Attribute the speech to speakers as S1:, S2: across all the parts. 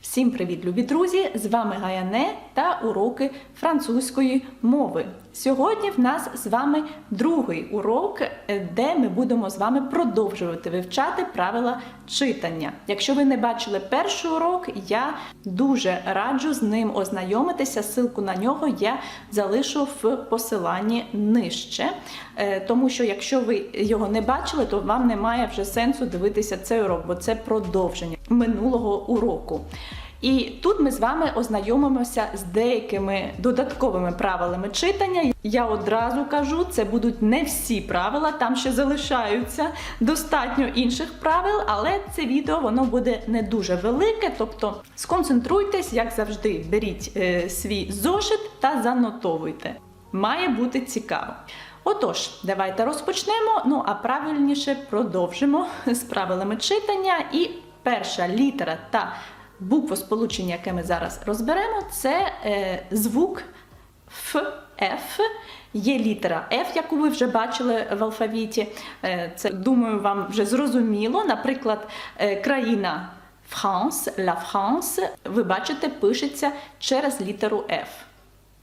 S1: Всім привіт, любі друзі! З вами Гаяне та уроки французької мови. Сьогодні в нас з вами другий урок, е, де ми будемо з вами продовжувати вивчати правила читання. Якщо ви не бачили перший урок, я дуже раджу з ним ознайомитися. Силку на нього я залишу в посиланні нижче. Е, Тому що якщо ви його не бачили, то вам немає вже сенсу дивитися цей урок, бо це продовження минулого уроку. І тут ми з вами ознайомимося з деякими додатковими правилами читання. Я одразу кажу, це будуть не всі правила, там ще залишаються достатньо інших правил, але це відео воно буде не дуже велике. Тобто сконцентруйтесь, як завжди, беріть е, свій зошит та занотовуйте. Має бути цікаво. Отож, давайте розпочнемо. Ну а правильніше продовжимо з правилами читання. І перша літера та буквосполучення, яке ми зараз розберемо, це е, звук Ф, Ф. Є літера F, яку ви вже бачили в алфавіті. Е, Це, думаю, вам вже зрозуміло. Наприклад, е, країна France, La France, ви бачите, пишеться через літеру F.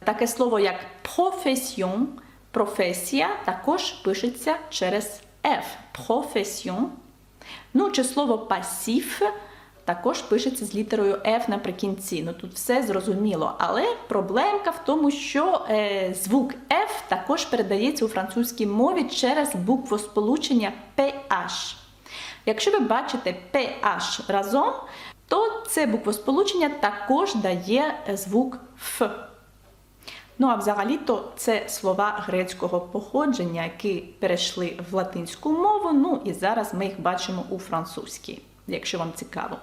S1: Таке слово як profession, професія, також пишеться через F. Profession. Ну, чи слово пасів також пишеться з літерою F наприкінці. Ну тут все зрозуміло. Але проблемка в тому, що е, звук F також передається у французькій мові через буквосполучення PH. Якщо ви бачите PH разом, то це буквосполучення також дає звук F. Ну а взагалі-то це слова грецького походження, які перейшли в латинську мову. Ну і зараз ми їх бачимо у французькій, якщо вам цікаво.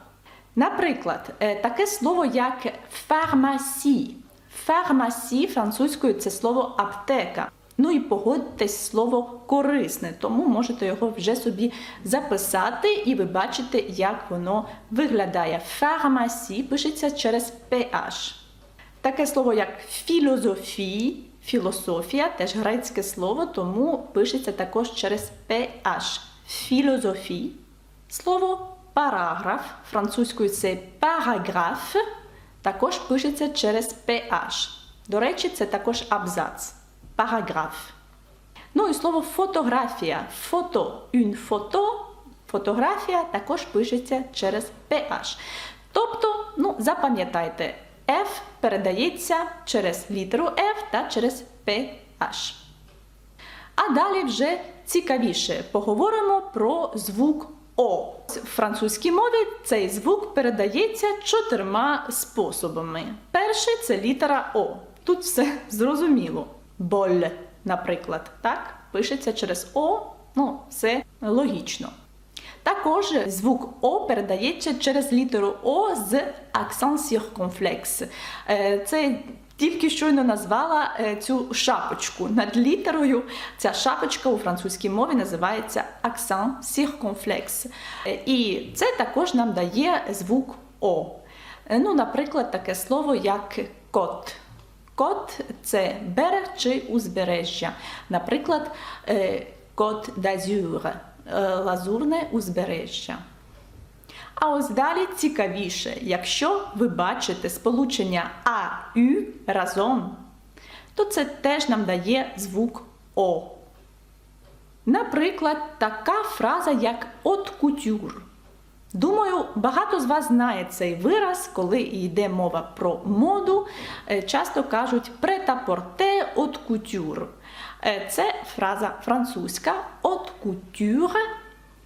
S1: Наприклад, е, таке слово як фармасі. Фармасі французькою це слово аптека. Ну і погодьтесь слово корисне, тому можете його вже собі записати, і ви бачите, як воно виглядає. Фармасі пишеться через PH. Таке слово як філозофії, філософія, теж грецьке слово, тому пишеться також через PH. Філозофії. Слово параграф, французькою це параграф, також пишеться через PH. До речі, це також абзац. Параграф. Ну і слово фотографія. Фото, une фото, фотографія також пишеться через PH. Тобто, ну, запам'ятайте, F передається через літеру F та через PH. А далі вже цікавіше поговоримо про звук О. В французькій мові цей звук передається чотирма способами. Перший це літера О. Тут все зрозуміло. Боль, наприклад, так, пишеться через О, ну, це логічно. Також звук О передається через літеру О з акцент circonflexe. Е, Це тільки щойно назвала е, цю шапочку над літерою. Ця шапочка у французькій мові називається акцент circonflexe. Е, І це також нам дає звук О. Е, Ну, наприклад, таке слово як кот. Кот це берег чи узбережжя. Наприклад, кот d'Azur – лазурне узбережжя. А ось далі цікавіше, якщо ви бачите сполучення АЮ разом, то це теж нам дає звук О. Наприклад, така фраза, як от кутюр. Думаю, багато з вас знає цей вираз, коли йде мова про моду. Е, Часто кажуть претапорте от кутюр. Е, Це фраза французька от кутюр.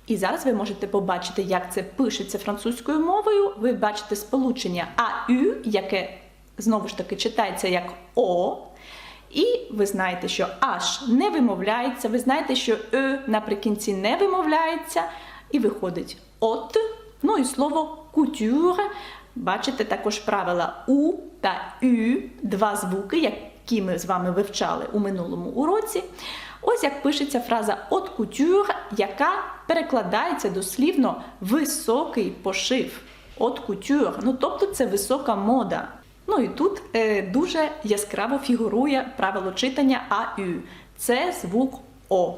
S1: І зараз ви можете побачити, як це пишеться французькою мовою. Ви бачите сполучення АЮ, яке знову ж таки читається як О. І ви знаєте, що H не вимовляється, ви знаєте, що Е наприкінці не вимовляється, і виходить от. Ну і слово couture. Бачите також правила У та Ю, два звуки, які ми з вами вивчали у минулому уроці. Ось як пишеться фраза от couture, яка перекладається дослівно високий пошив. От couture. Ну, тобто це висока мода. Ну і тут е, дуже яскраво фігурує правило читання АЮ. Це звук О.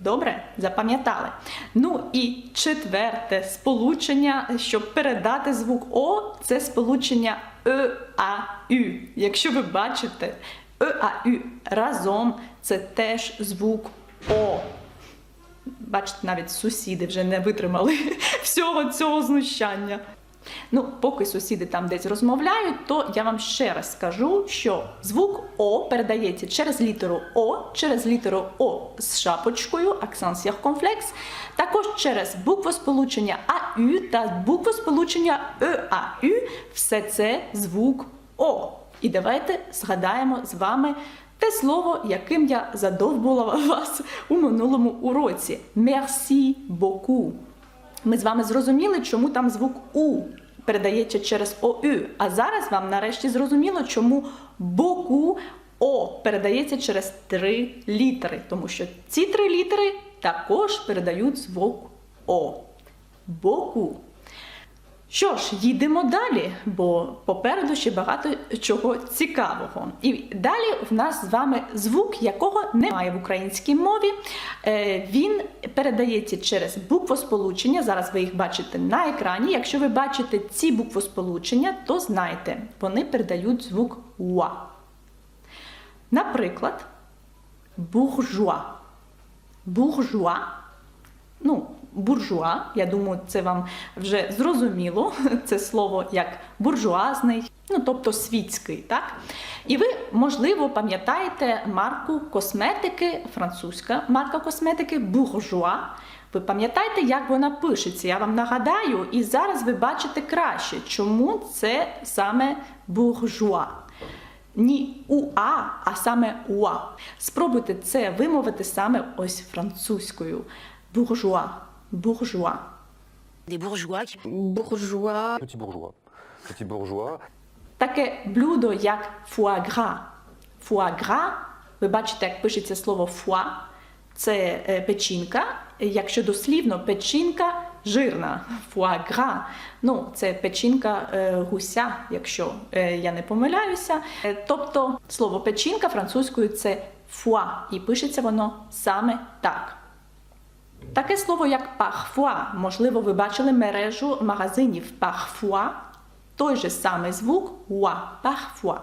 S1: Добре, запам'ятали. Ну і четверте сполучення, щоб передати звук О, це сполучення Е, А, Ю. Якщо ви бачите Е, А, Ю разом, це теж звук О. Бачите, навіть сусіди вже не витримали всього цього знущання. Ну, поки сусіди там десь розмовляють, то я вам ще раз скажу, що звук О передається через літеру О, через літеру О з шапочкою, акцент circonflexe, також через буквосполучення АЮ та буквосполучення ЕАЮ. Все це звук О. І давайте згадаємо з вами те слово, яким я задовбувала вас у минулому уроці. Merci beaucoup. Ми з вами зрозуміли, чому там звук У передається через ОЮ. А зараз вам нарешті зрозуміло, чому боку О передається через три літери. Тому що ці три літери також передають звук О. Боку. Що ж, їдемо далі, бо попереду ще багато чого цікавого. І далі в нас з вами звук, якого немає в українській мові. Е, Він передається через буквосполучення. Зараз ви їх бачите на екрані. Якщо ви бачите ці буквосполучення, то знайте, вони передають звук уа. Наприклад, буржуа. Буржуа ну, буржуа, я думаю, це вам вже зрозуміло. Це слово як буржуазний, ну тобто світський, так? І ви, можливо, пам'ятаєте марку косметики, французька марка косметики буржуа. Ви пам'ятаєте, як вона пишеться? Я вам нагадаю, і зараз ви бачите краще, чому це саме буржуа. Ні уа, а саме уа. Спробуйте це вимовити саме ось французькою. Буржуа. Буржуа.
S2: Des bourgeois qui
S3: bourgeois,
S4: Petit bourgeois. Petit bourgeois.
S1: Таке блюдо, як фуагра. Фуагра, ви бачите, як пишеться слово фуа, це е, печінка. Якщо дослівно, печінка жирна. Фуагра. Ну, це печінка е, гуся, якщо е, я не помиляюся. Е, тобто слово печінка французькою це фуа, і пишеться воно саме так. Таке слово, як parfois, можливо, ви бачили мережу магазинів parfois, той же самий звук уа, parfois.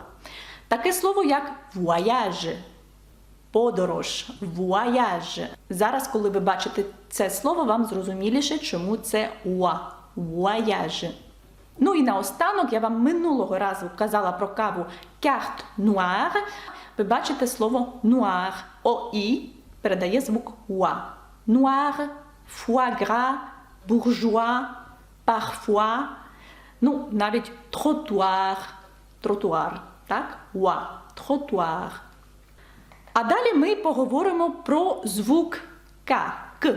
S1: Таке слово, як voyage, подорож, voyage. Зараз, коли ви бачите це слово, вам зрозуміліше, чому це уа, voyage. Ну і наостанок я вам минулого разу казала про каву carte noire. Ви бачите слово noir, ОІ передає звук уа. Noir, foie gras, bourgeois, parfois, ну, навіть тротуар, тротуар, так? Уа, тротуар. А далі ми поговоримо про звук К. К.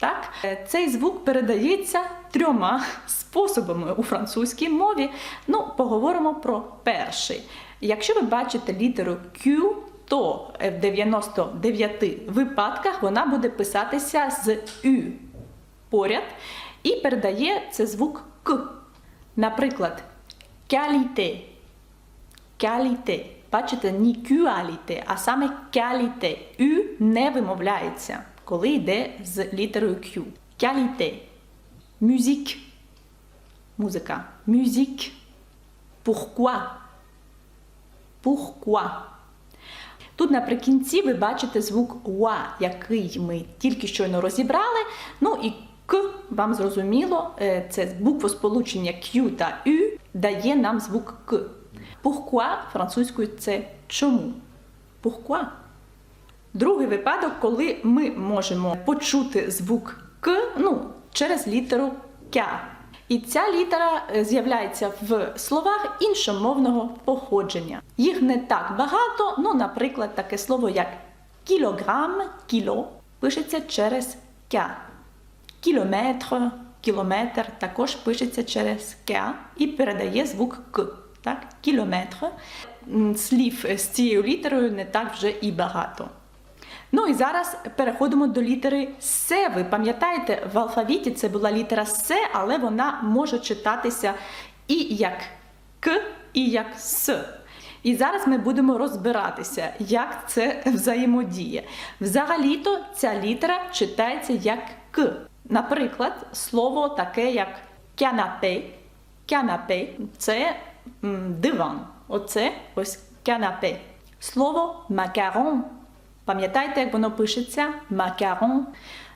S1: Так? Цей звук передається трьома способами у французькій мові. Ну, поговоримо про перший. Якщо ви бачите літеру Q, то в 99 випадках вона буде писатися з Ю поряд і передає це звук К. Наприклад, qualité. Qualité. Бачите, не qualité, а саме qualité. Ю не вимовляється, коли йде з літерою Q. Qualité. Musique. Музика. Musique. Pourquoi? Pourquoi? Тут наприкінці ви бачите звук уа, який ми тільки щойно розібрали. Ну і к вам зрозуміло, е, це буквосполучення Q та U дає нам звук К. Pourquoi французькою це чому? Pourquoi? Другий випадок, коли ми можемо почути звук К ну, через літеру К. І ця літера е, з'являється в словах іншомовного походження. Їх не так багато, ну, наприклад, таке слово як кілограм, кіло пишеться через К. Кілометр, кілометр також пишеться через К і передає звук К. Так? Кілометр. Слів з цією літерою не так вже і багато. Ну і зараз переходимо до літери С. Ви пам'ятаєте, в алфавіті це була літера С, але вона може читатися і як К, і як С. І зараз ми будемо розбиратися, як це взаємодіє. Взагалі-то ця літера читається як К. Наприклад, слово таке як кянапе. Кянапе це диван. Оце ось кянапе. Слово макарон. Пам'ятаєте, як воно пишеться? Макарон.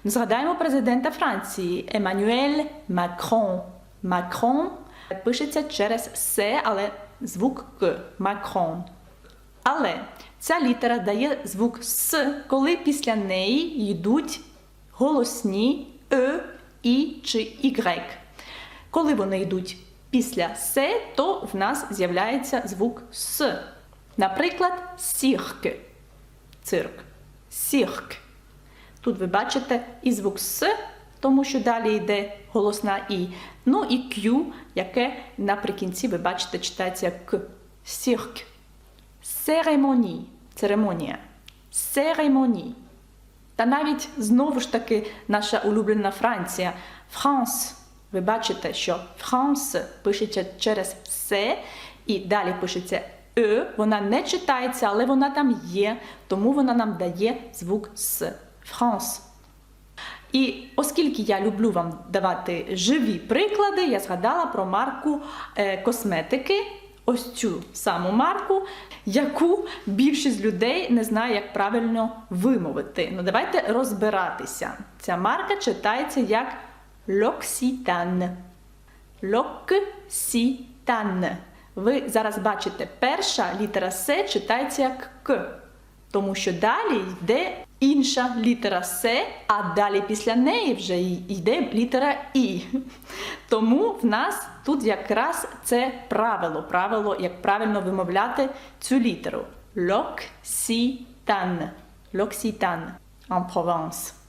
S1: Згадаємо президента Франції Еммануель Макрон. Макрон пишеться через С, але звук К. Макрон. Але ця літера дає звук С, коли після неї йдуть голосні Е, І чи Y. Коли вони йдуть після С, то в нас з'являється звук С. Наприклад, сірк. Цирк. Сірк. Тут ви бачите і звук С, тому що далі йде голосна І. Ну і Q, яке наприкінці ви бачите читається К. Сірк. Церемонії. Церемонія. Церемонії. Та навіть знову ж таки наша улюблена Франція. Франс. Ви бачите, що Франс пишеться через С і далі пишеться Е. Вона не читається, але вона там є, тому вона нам дає звук С. Франс. І оскільки я люблю вам давати живі приклади, я згадала про марку е, косметики, ось цю саму марку, яку більшість людей не знає, як правильно вимовити. Ну, давайте розбиратися. Ця марка читається як L'Occitane. L'Occitane. Ви зараз бачите, перша літера С читається як К, тому що далі йде інша літера С, а далі після неї вже йде літера І. Тому в нас тут якраз це правило, правило, як правильно вимовляти цю літеру. L'Occitane. L'Occitane en Provence.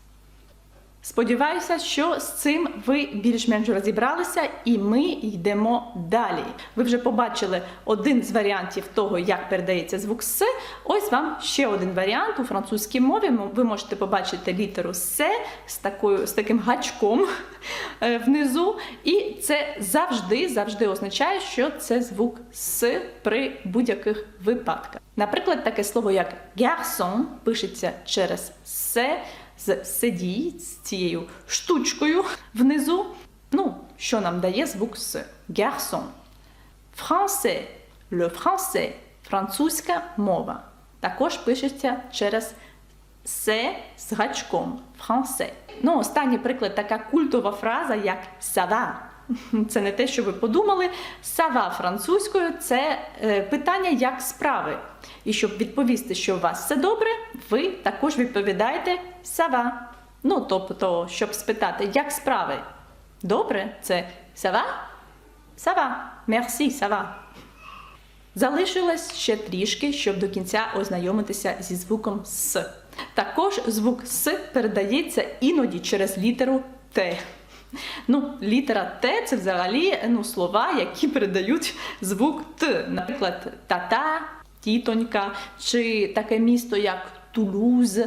S1: Сподіваюся, що з цим ви більш-менш розібралися, і ми йдемо далі. Ви вже побачили один з варіантів того, як передається звук С. Ось вам ще один варіант у французькій мові. Ви можете побачити літеру С з такою з таким гачком е, внизу. І це завжди завжди означає, що це звук С при будь-яких випадках. Наприклад, таке слово як garçon пишеться через С з седій, з цією штучкою внизу. Ну, що нам дає звук С. Garçon. Français. Le français. Французька мова. Також пишеться через се з гачком. Français. Ну, останній приклад така культова фраза, як va. Це не те, що ви подумали. Сава французькою це е, питання як справи. І щоб відповісти, що у вас все добре, ви також відповідаєте сава. Ну, тобто, щоб спитати, як справи? Добре, це сава? Сава. Мерсі, сава. Залишилось ще трішки, щоб до кінця ознайомитися зі звуком С. Також звук С передається іноді через літеру Т. Ну, літера Т це взагалі ну, слова, які передають звук Т. Наприклад, тата, тітонька, чи таке місто, як Тулуз,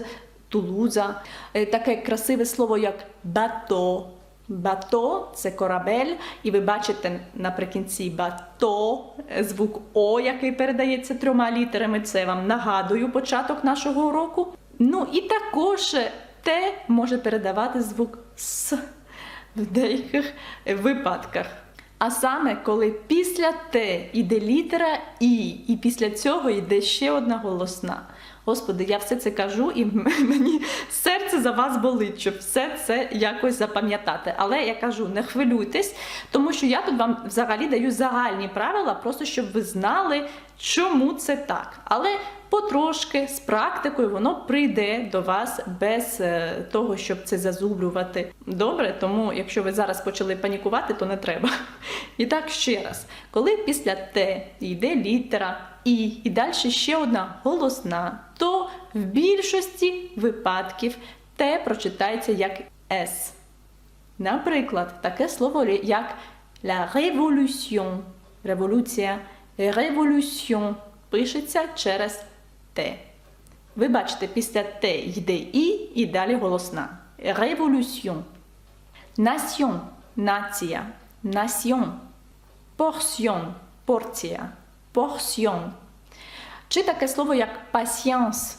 S1: Тулуза, Е, таке красиве слово, як бато. Бато це корабель, і ви бачите наприкінці бато, звук О, який передається трьома літерами. Це вам нагадую початок нашого уроку. Ну і також Т може передавати звук С в деяких випадках. А саме, коли після Т йде літера І, і після цього йде ще одна голосна. Господи, я все це кажу, і мені серце за вас болить, щоб все це якось запам'ятати. Але я кажу, не хвилюйтесь, тому що я тут вам взагалі даю загальні правила, просто щоб ви знали, чому це так. Але потрошки з практикою воно прийде до вас без е, того, щоб це зазублювати. Добре, тому якщо ви зараз почали панікувати, то не треба. І так ще раз, коли після Т йде літера І, і далі ще одна голосна, то в більшості випадків Т прочитається як С. Наприклад, таке слово як la révolution. Революція. Révolution пишеться через Т. Ви бачите, після Т йде І і далі голосна. Révolution. Nation – нація. Nation. Portion – порція. Portion. Чи таке слово як patience.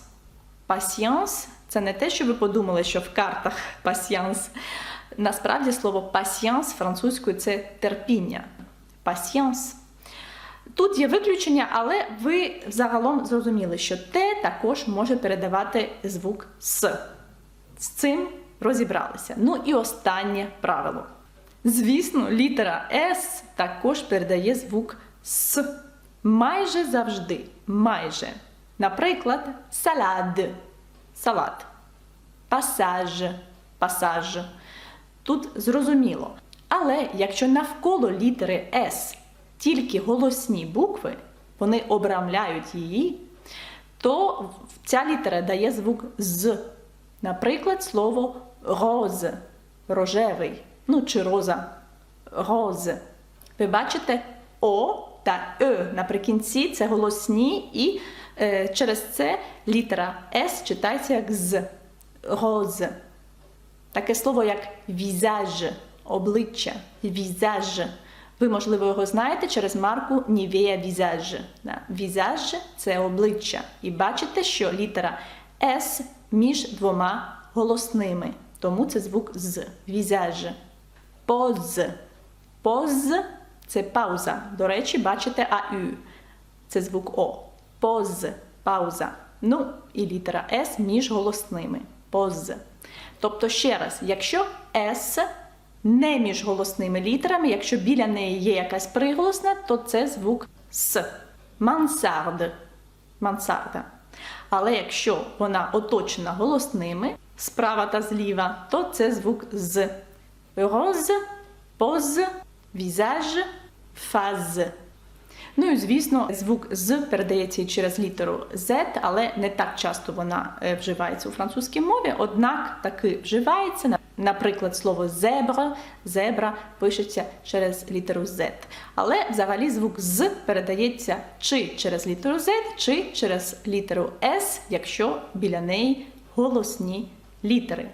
S1: Patience – це не те, що ви подумали, що в картах patience. Насправді слово patience французькою це терпіння. Patience. Тут є виключення, але ви загалом зрозуміли, що те також може передавати звук С. З цим розібралися. Ну і останнє правило. Звісно, літера С також передає звук С. Майже завжди. Майже. Наприклад, салад. Салат. Пасаж. Пасаж. Тут зрозуміло. Але якщо навколо літери С тільки голосні букви, вони обрамляють її, то ця літера дає звук з. Наприклад, слово роз, рожевий, ну чи роза, роз. Ви бачите О та Е наприкінці це голосні, і е, через це літера С читається як з. Роз. Таке слово як візаж, обличчя, візаж. Ви, можливо, його знаєте через марку Visage. Да. Visage – це обличчя. І бачите, що літера S між двома голосними. Тому це звук з. Visage. Поз. Поз – це пауза. До речі, бачите АЮ. Це звук О. Поз. Пауза. Ну, і літера С між голосними. Поз. Тобто, ще раз, якщо С не між голосними літерами, якщо біля неї є якась приголосна, то це звук С. Мансард. Мансарда. Але якщо вона оточена голосними справа та зліва, то це звук з. Роз, поз, візаж, фаз. Ну і звісно, звук з передається через літеру Z, але не так часто вона е, вживається у французькій мові, однак таки вживається. Наприклад, слово зебра, зебра пишеться через літеру Z. Але взагалі звук з передається чи через літеру Z, чи через літеру S, якщо біля неї голосні літери.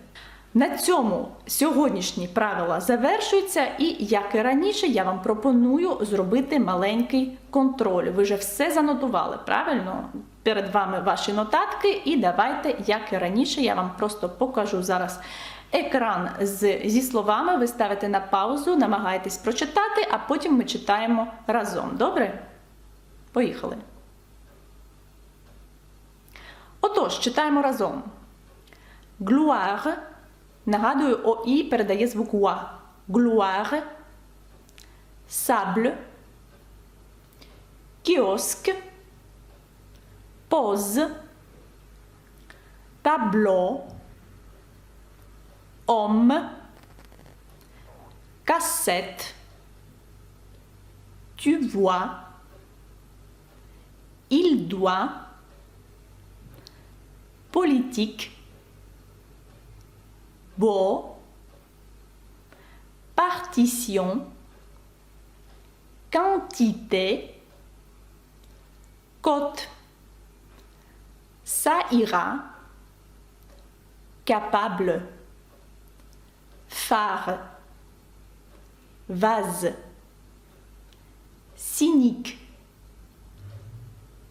S1: На цьому сьогоднішні правила завершуються, і як і раніше, я вам пропоную зробити маленький контроль. Ви вже все занотували, правильно? Перед вами ваші нотатки, і давайте, як і раніше, я вам просто покажу зараз екран з, зі словами. Ви ставите на паузу, намагаєтесь прочитати, а потім ми читаємо разом. Добре? Поїхали. Отож, читаємо разом. Gloire – Нагадую, ОІ передає звук УА. Глуар, сабль, кіоск, поз, табло, ом, касет, tu vois, il doit, politique, beau, partition, quantité, côte, ça ira, capable, phare, vase, cynique,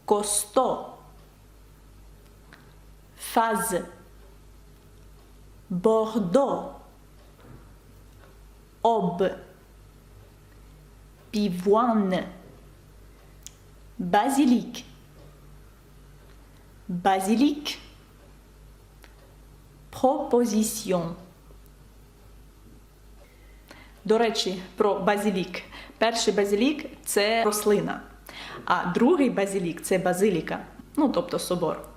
S1: costaud, phase, Bordeaux, aube, pivoine, basilic, basilic, proposition. До речі, про базилік. Перший базилік це рослина, а другий базилік це базиліка, ну тобто собор.